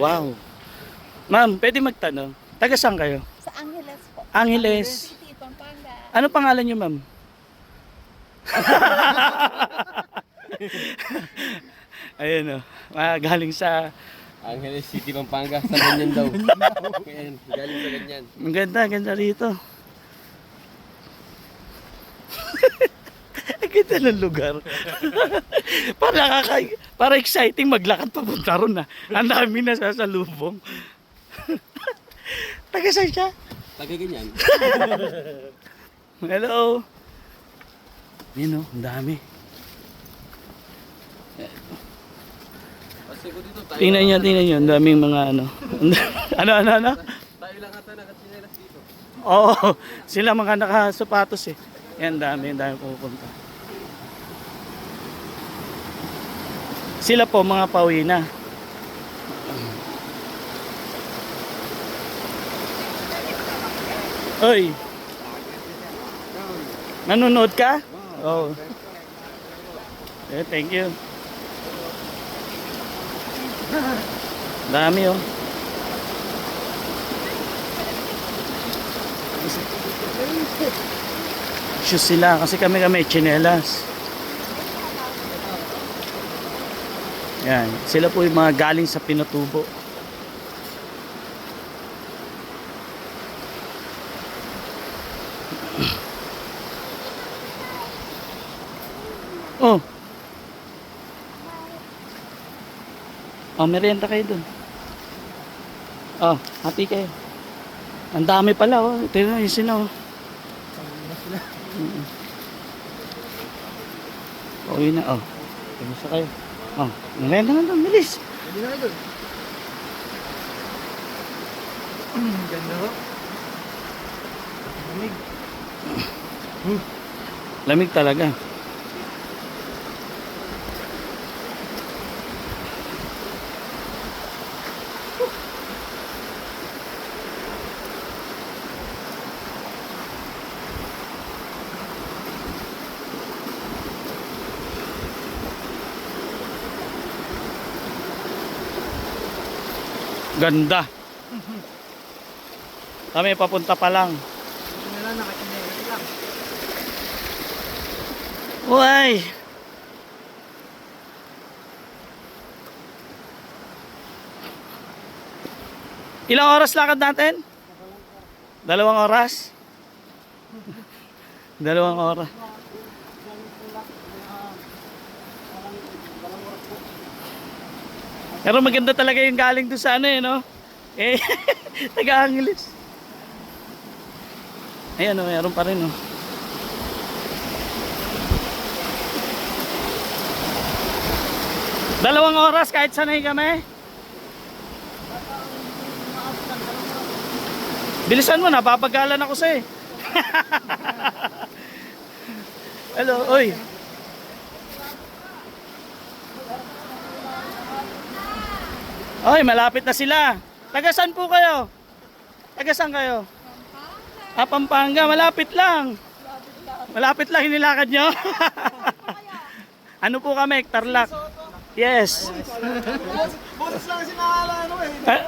Wow. Ma'am, pwede magtanong. Taga saan kayo? Sa Angeles po. Angeles. City, Pampanga. Ano pangalan niyo, ma'am? Ayun o. Ah, galing sa... Angeles City, Pampanga. Sa ganyan daw. Ayan, galing sa ganyan. Ang ganda, ganda rito. Ang ganda ng lugar. para nakaka... Para exciting maglakad papunta ron na. Ang dami na sasalubong. Taga saan siya? Taga ganyan. Hello. Yun o, ang dami. Tingnan nyo, tingnan nyo. Ang daming mga ano. ano, ano, ano? Tayo lang ata nakatsinelas dito. Oo, sila mga nakasapatos eh. Yan, dami, dami pupunta. Sila po, mga pauwi na. Oy. Nanonood ka? Oo. Eh, thank you. Dami oh. Shoes sila kasi kami kami chinelas. Yan, sila po yung mga galing sa Pinatubo. Oh. Oh, merienda kayo dun. Oh, happy kayo. Ang dami pala, oh. Tingnan nyo sila, oh. Mm. Uwi na, oh. Kumusta kayo? Oh, merienda na doon, bilis. Ganda ho. Lamig. Lamig talaga. Ganda. Kami papunta pa lang. Uy! Ilang oras lakad natin? Dalawang oras? Dalawang oras. Pero maganda talaga yung galing doon sa ano eh, no? Eh, taga-Angeles. Ayan, oh, meron pa rin, oh. Dalawang oras kahit sanay kami. Bilisan mo na, papagalan ako sa eh. Hello, oy. Oy, malapit na sila. Taga saan po kayo? Taga saan kayo? Ah, Pampanga. Malapit lang. Malapit lang hinilakad nyo. ano po kami? Tarlac. Yes. Boses lang si Mahala, ano eh. Ah,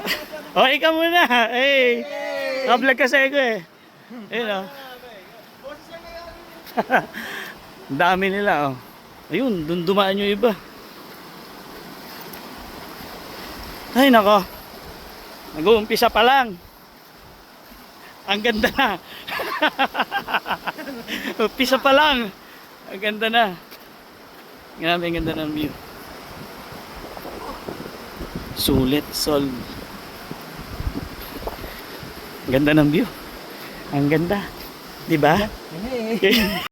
oh, ikaw muna. Hey. Ka-vlog kasi ako eh. Ayun oh. Boses lang dami nila oh. Ayun, dun dumaan yung iba. Ay nako. Nag-uumpisa pa lang. Ang ganda na. Umpisa pa lang. Ang ganda na. Grabe, ang ganda ng view. Sulit, sol. Ang ganda ng view. Ang ganda. Di ba?